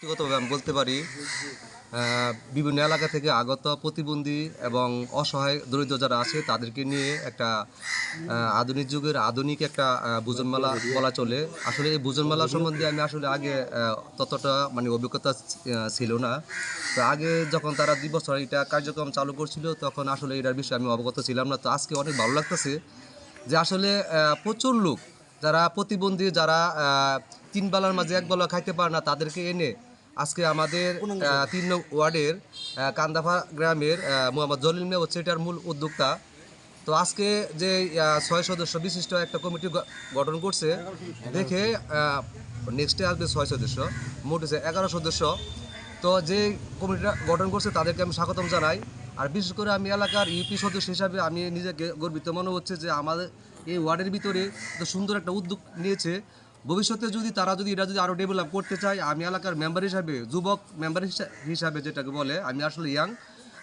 ব্যক্তিগতভাবে আমি বলতে পারি বিভিন্ন এলাকা থেকে আগত প্রতিবন্ধী এবং অসহায় দরিদ্র যারা আছে, তাদেরকে নিয়ে একটা আধুনিক যুগের আধুনিক একটা ভোজনমেলা বলা চলে। আসলে এই ভোজনমেলা সম্বন্ধে আমি আসলে আগে ততটা মানে অভিজ্ঞতা ছিল না। তো আগে যখন তারা দুই বছর এটা কার্যক্রম চালু করছিল, তখন আসলে এটার বিষয়ে আমি অবগত ছিলাম না। তো আজকে অনেক ভালো লাগতেছে যে আসলে প্রচুর লোক যারা প্রতিবন্ধী যারা তিন বেলার মাঝে এক বেলা খাইতে পারে না তাদেরকে এনে আজকে আমাদের তিন নং ওয়ার্ডের কান্দাফা গ্রামের মোহাম্মদ জলিল মিয়া হচ্ছে এটার মূল উদ্যোক্তা। তো আজকে যে ছয় সদস্য বিশিষ্ট একটা কমিটি গঠন করছে দেখে নেক্সটে আসবে ছয় সদস্য মোট হচ্ছে এগারো সদস্য। তো যে কমিটিটা গঠন করছে তাদেরকে আমি স্বাগতম জানাই। আর বিশেষ করে আমি এলাকার ইউপি সদস্য হিসাবে আমি নিজেকে গর্বিত। মনে হচ্ছে যে আমাদের এই ওয়ার্ডের ভিতরে এত সুন্দর একটা উদ্যোগ নিয়েছে। ভবিষ্যতে যদি তারা যদি এটা যদি আরও ডেভেলপ করতে চায়, আমি এলাকার মেম্বার হিসাবে, যুবক মেম্বার হিসাবে যেটাকে বলে, আমি আসলে ইয়াং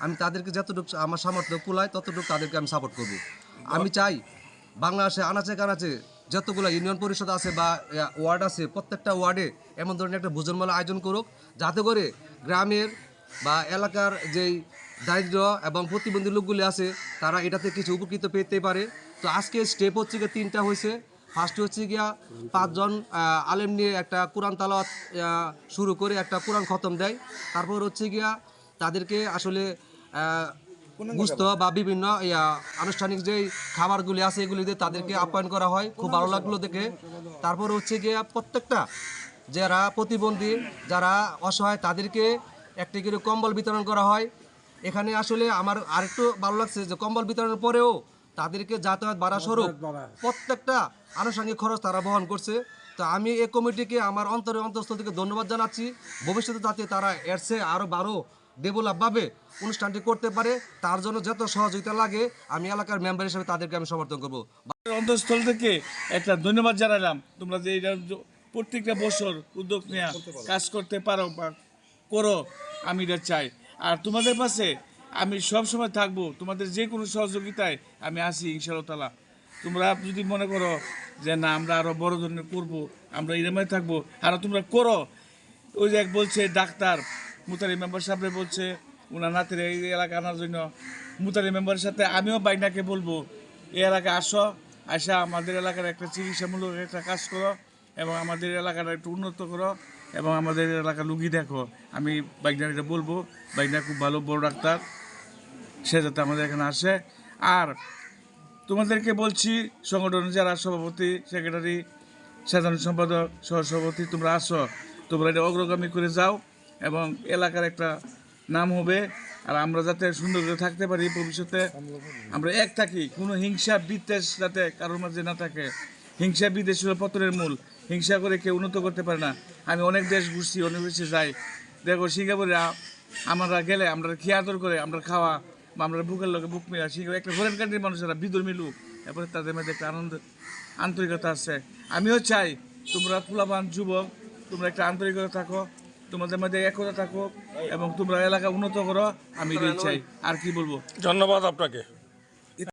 আমি তাদেরকে যতটুকু আমার সামর্থ্য কুলায়, ততটুকু তাদেরকে আমি সাপোর্ট করব। আমি চাই বাংলাদেশে আনাচে কানাচে যতগুলো ইউনিয়ন পরিষদ আছে বা ওয়ার্ড আছে, প্রত্যেকটা ওয়ার্ডে এমন ধরনের একটা ভোজনমেলা আয়োজন করুক, যাতে করে গ্রামের বা এলাকার যেই দারিদ্র এবং প্রতিবন্ধী লোকগুলি আছে তারা এটাতে কিছু উপকৃত পেতে পারে। তো আজকে স্টেপ হচ্ছে গিয়ে তিনটা হয়েছে। ফার্স্ট হচ্ছে গিয়া পাঁচজন আলেম নিয়ে একটা কোরআন তালাওয়াত শুরু করে একটা কোরআন খতম দেয়। তারপর হচ্ছে গিয়া তাদেরকে আসলে গুস্ত বা বিভিন্ন আনুষ্ঠানিক যে খাবারগুলি আছে এগুলি দিয়ে তাদেরকে আপ্যায়ন করা হয়। খুব ভালো লাগল দেখে। তারপর হচ্ছে গিয়ে প্রত্যেকটা যারা প্রতিবন্ধী যারা অসহায় তাদেরকে একটি করে কম্বল বিতরণ করা হয়। এখানে আসলে আমার আরেকটু ভালো লাগছে যে কম্বল বিতরণের পরেও তাদেরকে যাতায়াত বাড়া স্বরূপ প্রত্যেকটা আনুষঙ্গিক খরচ তারা বহন করছে। তো আমি এই কমিটিকে আমার অন্তরে অন্তঃস্থল থেকে ধন্যবাদ জানাচ্ছি। ভবিষ্যতে যাতে তারা এর চেয়ে আরও বারো ডেভেলপভাবে অনুষ্ঠানটি করতে পারে তার জন্য যত সহযোগিতা লাগে আমি এলাকার মেম্বার হিসেবে তাদেরকে আমি সমর্থন করব। অন্তঃস্থল থেকে একটা ধন্যবাদ জানালাম। তোমরা যে এটা প্রত্যেকটা বছর উদ্যোগ নেওয়া কাজ করতে পারো বা করো আমি এটা চাই। আর তোমাদের পাশে আমি সব সময় থাকব। তোমাদের যে কোনো সহযোগিতায় আমি আসি ইনশাআল্লাহ তালা তোমরা যদি মনে করো যে না, আমরা আরও বড় ধরনের করব, আমরা এরমে থাকব, আর তোমরা করো। ওই যে এক বলছে, ডাক্তার মুতারি মেম্বার সাহেব বলছে ওনার নাতির এই এলাকা আনার জন্য। মুতারি মেম্বারের সাথে আমিও বাইনাকে বলব, এই এলাকায় আসো আসা আমাদের এলাকার একটা চিকিৎসামূলক একটা কাজ করো এবং আমাদের এলাকাটা একটু উন্নত করো। এবং আমাদের এলাকার রুগী দেখো, আমি বাইকনার এটা বলব, বাইকনা খুব ভালো, বড় ডাক্তার, সে যাতে আমাদের এখানে আসে। আর তোমাদেরকে বলছি, সংগঠনের যারা সভাপতি, সেক্রেটারি, সাধারণ সম্পাদক, সহসভাপতি, তোমরা আসো। তোমরা এটা অগ্রগামী করে যাও এবং এলাকার একটা নাম হবে। আর আমরা যাতে সুন্দর করে থাকতে পারি ভবিষ্যতে, আমরা এক থাকি। কোনো হিংসা, বিদ্বেষ যাতে কারোর মাঝে না থাকে। হিংসা বিদ্বেষ হলো পতনের মূল। হিংসা করে কেউ উন্নত করতে পারে না। আমি অনেক দেশ ঘুরছি, অনেক দেশে যাই। দেখো, সিঙ্গাপুরে আমরা গেলে আমরা খেয়ে আদর করে আমরা খাওয়া বা আমরা বুকের লোকে বুক মিলা সিঙ্গাপুর একটা ফরেন কান্ট্রির মানুষেরা বিধর্মী লোক। এরপরে তাদের মধ্যে একটা আনন্দ, আন্তরিকতা আছে। আমিও চাই তোমরা ফুলাবান যুবক, তোমরা একটা আন্তরিকতা থাকো, তোমাদের মধ্যে একতা থাকো এবং তোমরা এলাকা উন্নত করো, আমি চাই। আর কি বলব? ধন্যবাদ আপনাকে।